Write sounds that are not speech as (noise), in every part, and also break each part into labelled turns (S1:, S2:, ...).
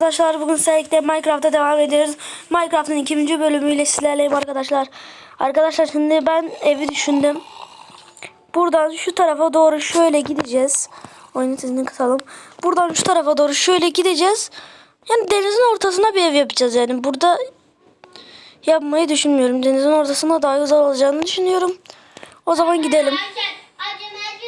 S1: Arkadaşlar bugün sizlerle Minecraft'a devam ediyoruz. Minecraft'ın ikinci bölümüyle sizlerleyim arkadaşlar. Arkadaşlar şimdi ben evi düşündüm. Buradan şu tarafa doğru şöyle gideceğiz. Oyunun sesini kısalım. Buradan şu tarafa doğru şöyle gideceğiz. Yani denizin ortasına bir ev yapacağız yani. Burada yapmayı düşünmüyorum. Denizin ortasına daha güzel olacağını düşünüyorum. O zaman gidelim.
S2: Acımacı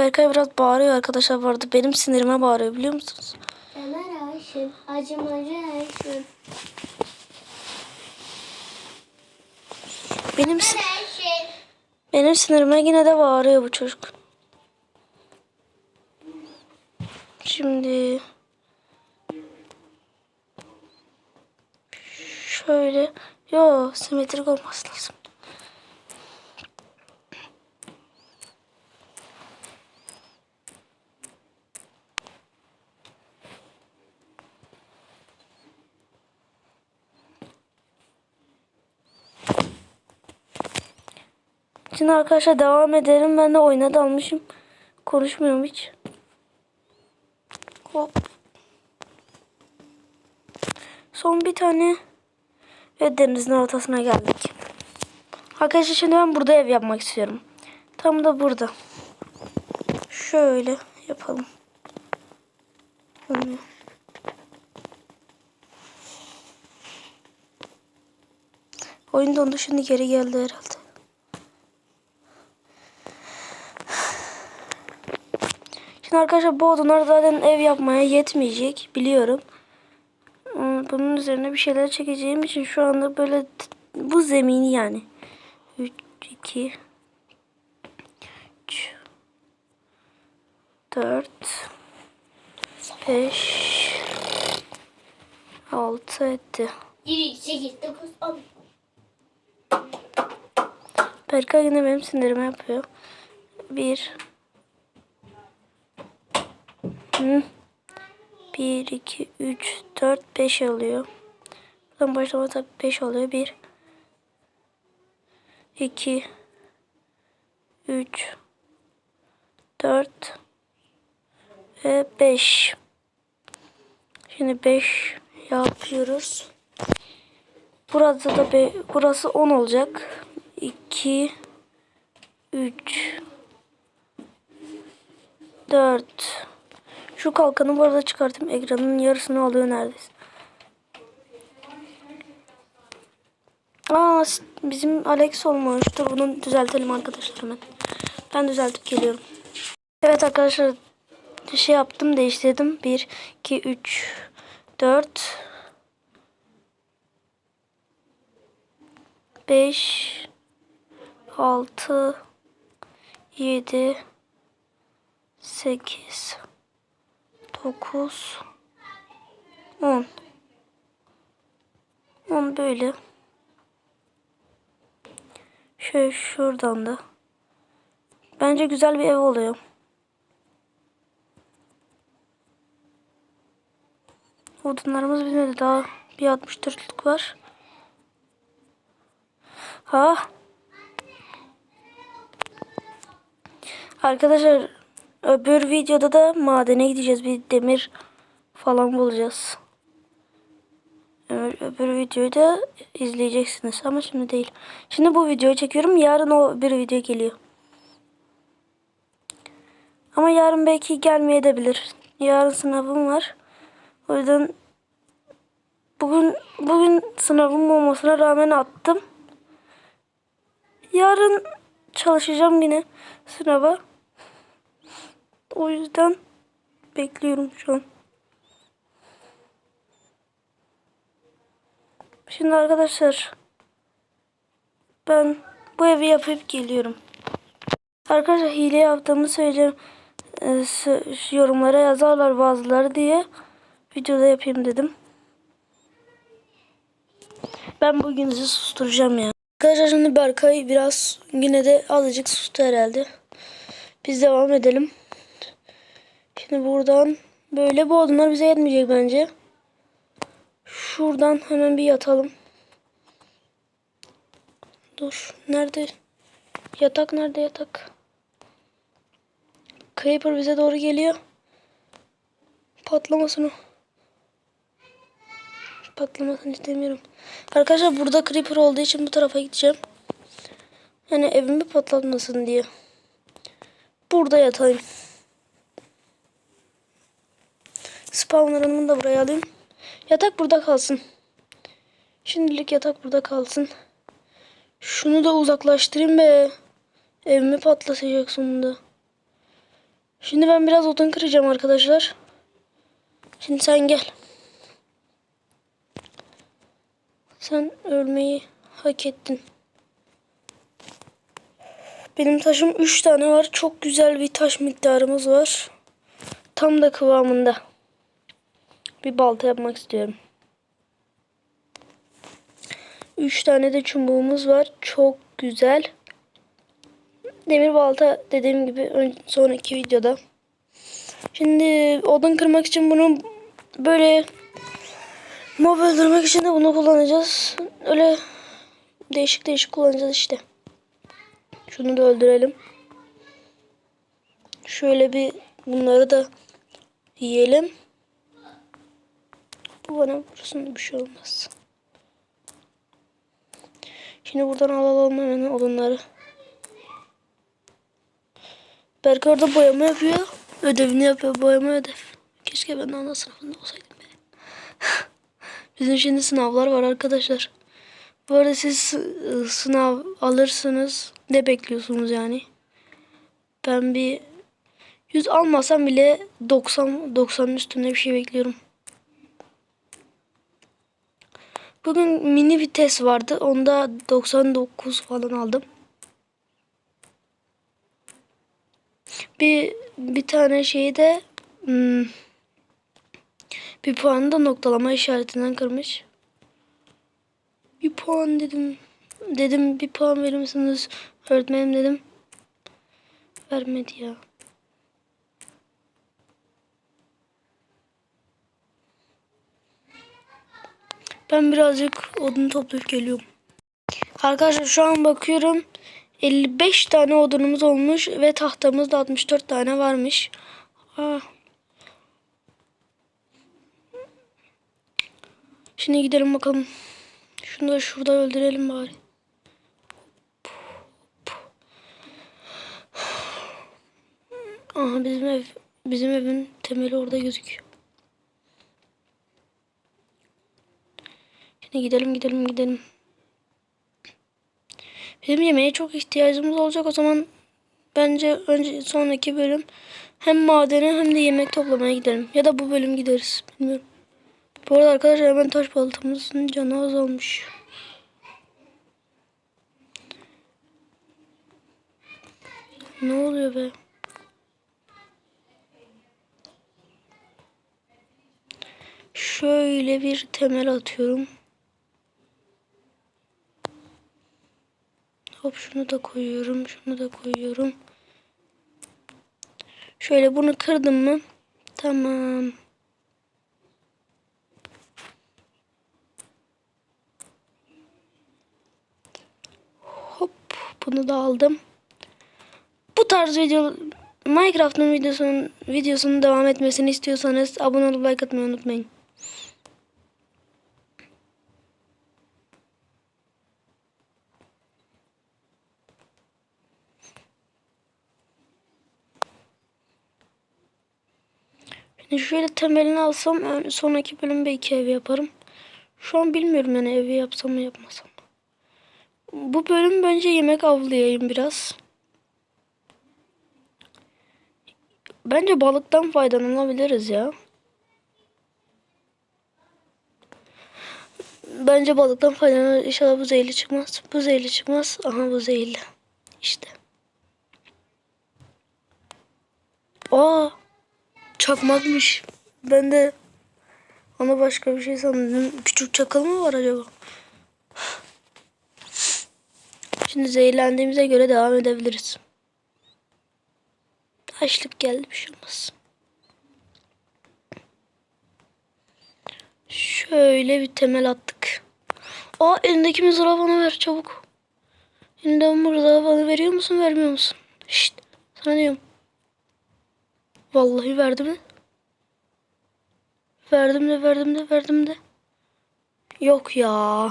S1: Berkay biraz bağırıyor arkadaşlar bu arada. Benim sinirime bağırıyor biliyor musunuz?
S2: Ömer Aşın. Acımacı Aşın.
S1: Benim si-
S2: Aşın.
S1: benim sinirime yine de bağırıyor bu çocuk. Şimdi şöyle yo simetrik olması lazım. Şimdi arkadaşlar devam edelim. Ben de oyuna dalmışım. Konuşmuyorum hiç. Hop. Son bir tane ve denizin ortasına geldik. Arkadaşlar şimdi ben burada ev yapmak istiyorum. Tam da burada. Şöyle yapalım. Olmuyor. Oyun dondu şimdi geri geldi herhalde. Şimdi arkadaşlar bu odunlar zaten ev yapmaya yetmeyecek biliyorum. Hmm, Bunun üzerine bir şeyler çekeceğim için şu anda böyle bu zemini yani. 3, 2, 3, 4, 5, 6 etti.
S2: 1, 8, 9, 10.
S1: Berkay yine benim sinirimi yapıyor. 1 Hı. 1, 2, 3, 4, 5 oluyor. Buradan başlama tabii 5 oluyor. 1 2 3 4 ve 5 Şimdi 5 yapıyoruz. Burada da be, burası 10 olacak. 2 3 4 Şu kalkanı bu arada çıkartayım. Ekranın yarısını alıyor neredeyse. Aa bizim Alex olmuş. Dur bunu düzeltelim arkadaşlar hemen. Ben düzeltip geliyorum. Evet arkadaşlar şey yaptım değiştirdim. 1 2 3 4 5 6 7 8 9 10 10 böyle. Şöyle şuradan da. Bence güzel bir ev oluyor. Odunlarımız bitmedi daha bir 64'lük var. Ha arkadaşlar öbür videoda da madene gideceğiz bir demir falan bulacağız. Öbür, videoyu da izleyeceksiniz ama şimdi değil. Şimdi bu videoyu çekiyorum. Yarın o bir video geliyor. Ama yarın belki gelmeyebilir. Yarın sınavım var. O yüzden bugün bugün sınavım olmasına rağmen attım. Yarın çalışacağım yine sınava. O yüzden bekliyorum şu an. Şimdi arkadaşlar ben bu evi yapıp geliyorum. Arkadaşlar hile yaptığımı söyleyeceğim. Sö- yorumlara yazarlar bazıları diye videoda yapayım dedim. Ben bugün sizi susturacağım ya. Arkadaşlar şimdi Berkay biraz yine de azıcık sustu herhalde. Biz devam edelim. Şimdi buradan böyle bu odunlar bize yetmeyecek bence. Şuradan hemen bir yatalım. Dur. Nerede? Yatak nerede yatak? Creeper bize doğru geliyor. Patlamasını. Patlamasını istemiyorum. Arkadaşlar burada creeper olduğu için bu tarafa gideceğim. Yani evimi patlatmasın diye. Burada yatayım. Spawnlarımı da buraya alayım. Yatak burada kalsın. Şimdilik yatak burada kalsın. Şunu da uzaklaştırayım be. Evimi patlatacak sonunda. Şimdi ben biraz odun kıracağım arkadaşlar. Şimdi sen gel. Sen ölmeyi hak ettin. Benim taşım 3 tane var. Çok güzel bir taş miktarımız var. Tam da kıvamında. Bir balta yapmak istiyorum. 3 tane de çubuğumuz var. Çok güzel. Demir balta dediğim gibi sonraki videoda. Şimdi odun kırmak için bunu böyle mob öldürmek için de bunu kullanacağız. Öyle değişik değişik kullanacağız işte. Şunu da öldürelim. Şöyle bir bunları da yiyelim. Bu bana vursun bir şey olmaz. Şimdi buradan alalım hemen odunları. Berk orada boyama yapıyor. Ödevini yapıyor. Boyama ödev. Keşke ben de ana sınıfında olsaydım. Be. (laughs) Bizim şimdi sınavlar var arkadaşlar. Bu arada siz sı- sınav alırsınız. Ne bekliyorsunuz yani? Ben bir 100 almasam bile 90 90'ın üstünde bir şey bekliyorum. Bugün mini vites vardı. Onda 99 falan aldım. Bir bir tane şeyi de hmm, bir puanı da noktalama işaretinden kırmış. Bir puan dedim. Dedim bir puan verir misiniz öğretmenim dedim. Vermedi ya. Ben birazcık odun toplayıp geliyorum. Arkadaşlar şu an bakıyorum. 55 tane odunumuz olmuş ve tahtamızda 64 tane varmış. Ah. Şimdi gidelim bakalım. Şunu da şurada öldürelim bari. Aha bizim ev bizim evin temeli orada gözüküyor. Şimdi gidelim gidelim gidelim. Bizim yemeğe çok ihtiyacımız olacak o zaman bence önce sonraki bölüm hem madene hem de yemek toplamaya gidelim. Ya da bu bölüm gideriz. Bilmiyorum. Bu arada arkadaşlar hemen taş baltamızın canı azalmış. Ne oluyor be? Şöyle bir temel atıyorum. Hop şunu da koyuyorum. Şunu da koyuyorum. Şöyle bunu kırdım mı? Tamam. Hop bunu da aldım. Bu tarz video Minecraft'ın videosunun videosunun devam etmesini istiyorsanız abone olup like atmayı unutmayın. Şöyle temelini alsam sonraki bölüm belki ev yaparım. Şu an bilmiyorum yani evi yapsam mı yapmasam. Bu bölüm bence yemek avlayayım biraz. Bence balıktan faydalanabiliriz ya. Bence balıktan faydalanır. İnşallah bu zehirli çıkmaz. Bu zehirli çıkmaz. Aha bu zehirli. İşte. Aa. Çakmakmış. Ben de ona başka bir şey sandım. Küçük çakıl mı var acaba? Şimdi zehirlendiğimize göre devam edebiliriz. Açlık geldi bir şey olmaz. Şöyle bir temel attık. Aa elindeki mızrağı bana ver çabuk. Elinde mızrağı bana veriyor musun vermiyor musun? Şşt sana diyorum. Vallahi verdi mi? Verdim de verdim de verdim de. Yok ya.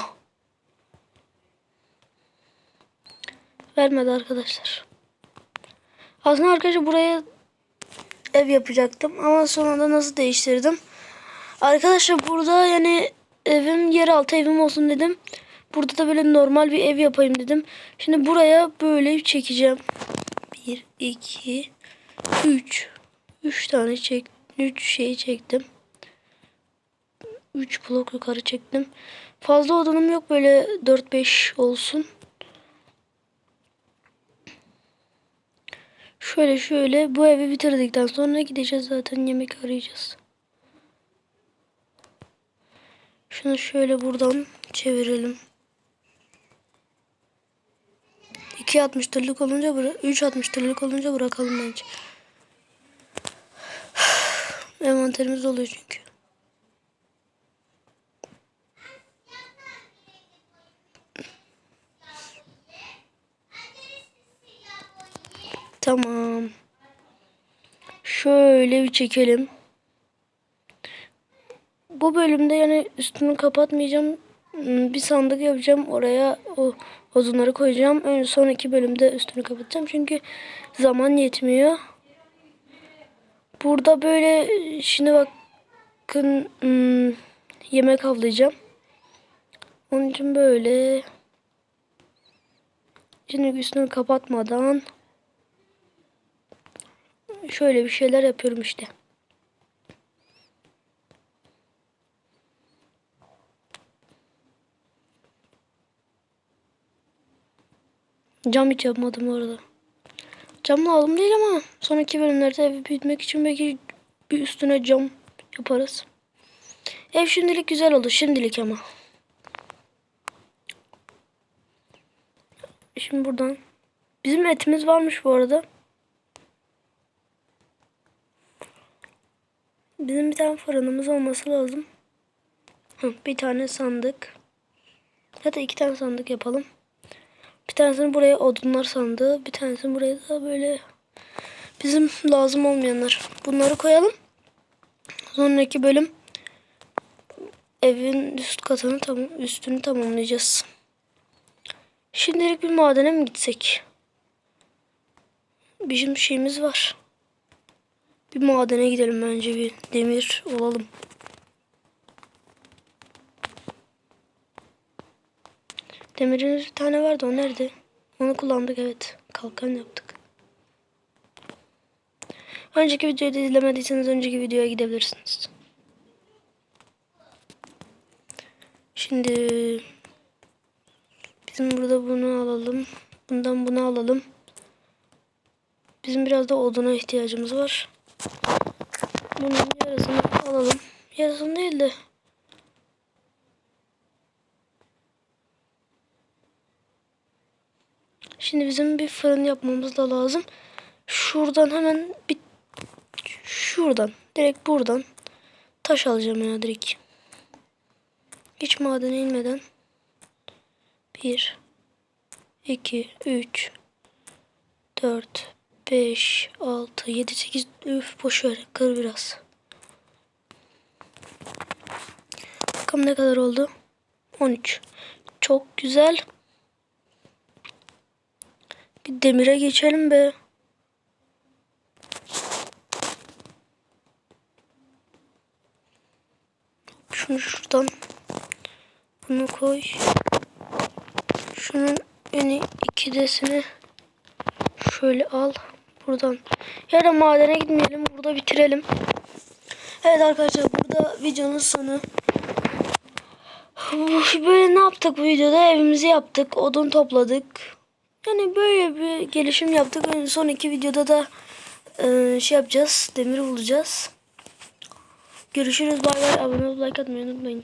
S1: Vermedi arkadaşlar. Aslında arkadaşlar buraya ev yapacaktım ama sonra da nasıl değiştirdim. Arkadaşlar burada yani evim yeraltı evim olsun dedim. Burada da böyle normal bir ev yapayım dedim. Şimdi buraya böyle çekeceğim. 1, 2, 3. 3 tane çek. 3 şeyi çektim. 3 blok yukarı çektim. Fazla odanım yok böyle 4-5 olsun. Şöyle şöyle bu evi bitirdikten sonra gideceğiz zaten yemek arayacağız. Şunu şöyle buradan çevirelim. 2.60 liralık olunca bıra- 3.60 liralık olunca bırakalım bence. Envanterimiz oluyor çünkü. Tamam. Şöyle bir çekelim. Bu bölümde yani üstünü kapatmayacağım. Hmm, Bir sandık yapacağım. Oraya o odunları koyacağım. Ön sonraki bölümde üstünü kapatacağım. Çünkü zaman yetmiyor. Burada böyle şimdi bakın hmm, yemek avlayacağım. Onun için böyle şimdi üstünü kapatmadan şöyle bir şeyler yapıyorum işte. Cam hiç yapmadım bu arada. Cam lazım değil ama sonraki bölümlerde evi büyütmek için belki bir üstüne cam yaparız. Ev şimdilik güzel oldu. Şimdilik ama. Şimdi buradan. Bizim etimiz varmış bu arada. Bizim bir tane fırınımız olması lazım. Bir tane sandık. Ya da iki tane sandık yapalım. Bir tanesini buraya odunlar sandığı. Bir tanesini buraya da böyle bizim lazım olmayanlar. Bunları koyalım. Sonraki bölüm evin üst katını tamam üstünü tamamlayacağız. Şimdilik bir madene mi gitsek? Bizim şeyimiz var. Bir madene gidelim bence bir demir olalım. Demirimiz bir tane vardı o nerede? Onu kullandık evet. Kalkan yaptık. Önceki videoyu da izlemediyseniz önceki videoya gidebilirsiniz. Şimdi bizim burada bunu alalım. Bundan bunu alalım. Bizim biraz da oduna ihtiyacımız var. Bunun yarısını alalım. Yarısını değil de Şimdi bizim bir fırın yapmamız da lazım. Şuradan hemen bir şuradan direkt buradan taş alacağım ya direkt. Hiç madene inmeden. 1 2 3 4 5 6 7 8 üf boş ver kır biraz. Bakalım ne kadar oldu? 13. Çok güzel. Bir demire geçelim be. Şunu şuradan. Bunu koy. Şunun en ikidesini şöyle al. Buradan. Ya da madene gitmeyelim. Burada bitirelim. Evet arkadaşlar burada videonun sonu. Böyle ne yaptık bu videoda? Evimizi yaptık. Odun topladık. Yani böyle bir gelişim yaptık. Son iki videoda da e, şey yapacağız. Demir bulacağız. Görüşürüz. Bay bay. Abone olup like atmayı unutmayın.